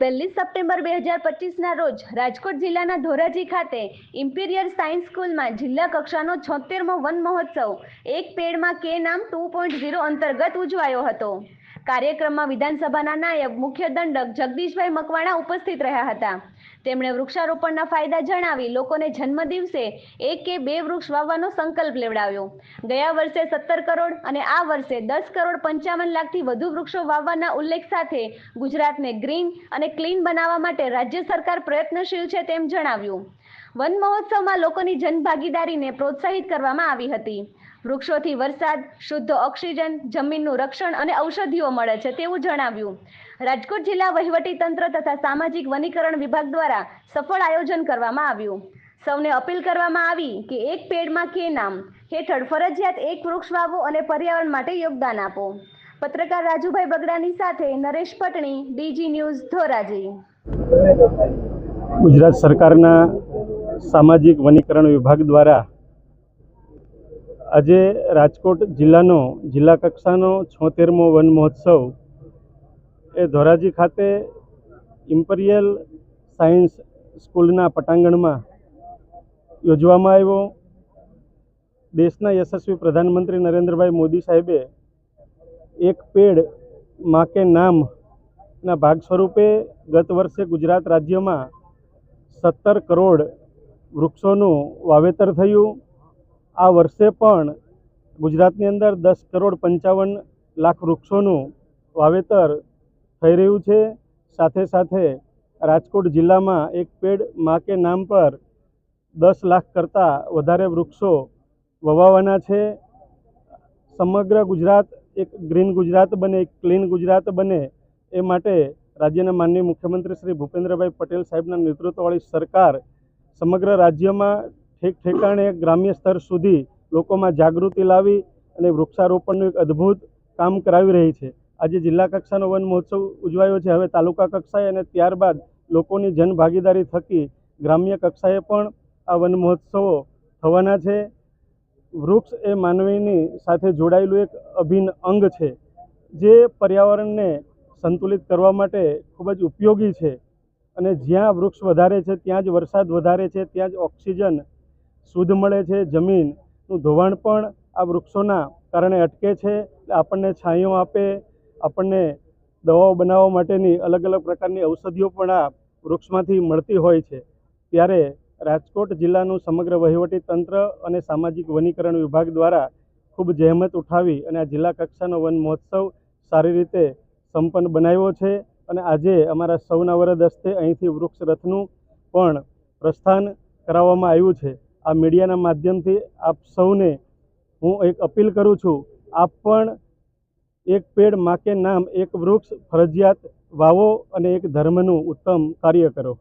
પહેલી સપ્ટેમ્બર બે હજાર પચીસના રોજ રાજકોટ જિલ્લાના ધોરાજી ખાતે ઇમ્પિરિયલ સાયન્સ સ્કૂલમાં જિલ્લા કક્ષાનો છોતેરમો વન મહોત્સવ, એક પેડમાં કે નામ ટુ પોઈન્ટ ઝીરો અંતર્ગત ઉજવાયો હતો. કાર્યક્રમમાં વિધાનસભાના નાયબ મુખ્ય દંડક જગદીશભાઈ મકવાણા ઉપસ્થિત રહ્યા હતા. તેમણે વૃક્ષારોપણના ફાયદા જણાવી લોકોને જન્મદિવસે એક કે બે વૃક્ષ વાવવાનો સંકલ્પ લેવડાવ્યો. ગયા વર્ષે સત્તર કરોડ અને આ વર્ષે દસ કરોડ પંચાવન લાખથી વધુ વૃક્ષો વાવવાના ઉલ્લેખ સાથે ગુજરાતને ગ્રીન અને ક્લીન બનાવવા માટે રાજ્ય સરકાર પ્રયત્નશીલ છે તેમ જણાવ્યું. વન મહોત્સવમાં લોકોની જનભાગીદારીને પ્રોત્સાહિત કરવામાં આવી હતી. વૃક્ષોથી વરસાદ, શુદ્ધ ઓક્સિજન, જમીનનું રક્ષણ અને ઔષધિઓ મળે છે તેવું જણાવ્યું. રાજકોટ જિલ્લા વહીવટી તંત્ર તથા સામાજિક વનીકરણ વિભાગ દ્વારા સફળ આયોજન કરવામાં આવ્યું. સૌને અપીલ કરવામાં આવી કે એક પેડમાં કે નામ, હેઠળ ફરજિયાત એક વૃક્ષ વાવો અને પર્યાવરણ માટે યોગદાન આપો. પત્રકાર રાજુભાઈ બગડાની સાથે નરેશ પટણી, ડીજી ન્યૂઝ, ધોરાજી. ગુજરાત સરકારના સામાજિક વનીકરણ વિભાગ દ્વારા આજે રાજકોટ જિલ્લાનો જિલ્લા કક્ષાનો છોતેરમો વન મહોત્સવ એ ધોરાજી ખાતે ઇમ્પરિયલ સાયન્સ સ્કૂલના પટાંગણમાં યોજવામાં આવ્યો. દેશના યશસ્વી પ્રધાનમંત્રી નરેન્દ્રભાઈ મોદી સાહેબે એક પેડમાં કે નામના ભાગ સ્વરૂપે ગત વર્ષે ગુજરાત રાજ્યમાં સત્તર કરોડ વૃક્ષોનું વાવેતર થયું. આ વર્ષે પણ ગુજરાતની અંદર દસ કરોડ પંચાવન લાખ વૃક્ષોનું વાવેતર થઈ રહ્યું છે. સાથે સાથે રાજકોટ જિલ્લામાં એક પેડ મા કે નામ પર દસ લાખ કરતાં વધારે વૃક્ષો વવાવાના છે. સમગ્ર ગુજરાત એક ગ્રીન ગુજરાત બને, એક ક્લીન ગુજરાત બને એ માટે રાજ્યના માનનીય મુખ્યમંત્રી શ્રી ભૂપેન્દ્રભાઈ પટેલ સાહેબના નેતૃત્વવાળી સરકાર સમગ્ર રાજ્યમાં ઠેક ઠેકાણે ગ્રામ્ય સ્તર સુધી લોકોમાં જાગૃતિ લાવી અને વૃક્ષારોપણનું એક અદ્ભુત કામ કરાવી રહી છે. આજે જિલ્લા કક્ષાનો વન મહોત્સવ ઉજવાયો છે. હવે તાલુકા કક્ષાએ અને ત્યારબાદ લોકોની જનભાગીદારી થકી ગ્રામ્ય કક્ષાએ પણ આ વન મહોત્સવો થવાના છે. વૃક્ષ એ માનવીની સાથે જોડાયેલું એક અભિન્ન અંગ છે, જે પર્યાવરણને સંતુલિત કરવા માટે ખૂબ જ ઉપયોગી છે. અને જ્યાં વૃક્ષ વધારે છે, ત્યાં જ વરસાદ વધારે છે, ત્યાં જ ઓક્સિજન શુદ્ધ મળે છે, જમીનનું ધોવાણ પણ આ વૃક્ષોના કારણે અટકે છે. આપણને છાંયો આપે, આપણને દવાઓ બનાવવા માટેની અલગ અલગ પ્રકારની ઔષધિઓ પણ આ વૃક્ષમાંથી મળતી હોય છે. ત્યારે રાજકોટ જિલ્લાનું સમગ્ર વહીવટી તંત્ર અને સામાજિક વનીકરણ વિભાગ દ્વારા ખૂબ જહેમત ઉઠાવી અને આ જિલ્લા કક્ષાનો વન મહોત્સવ સારી રીતે સંપન્ન બનાવ્યો છે. અને આજે અમારા સૌના વરદ હસ્તે અહીંથી વૃક્ષ રથનું પણ પ્રસ્થાન કરાવવામાં આવ્યું છે. આ મીડિયાના માધ્યમથી આપ સૌને હું એક અપીલ કરું છું, આપ પણ એક પેડ માકે નામ, એક વૃક્ષ ફરજિયાત વાવો અને એક ધર્મનું ઉત્તમ કાર્ય કરો.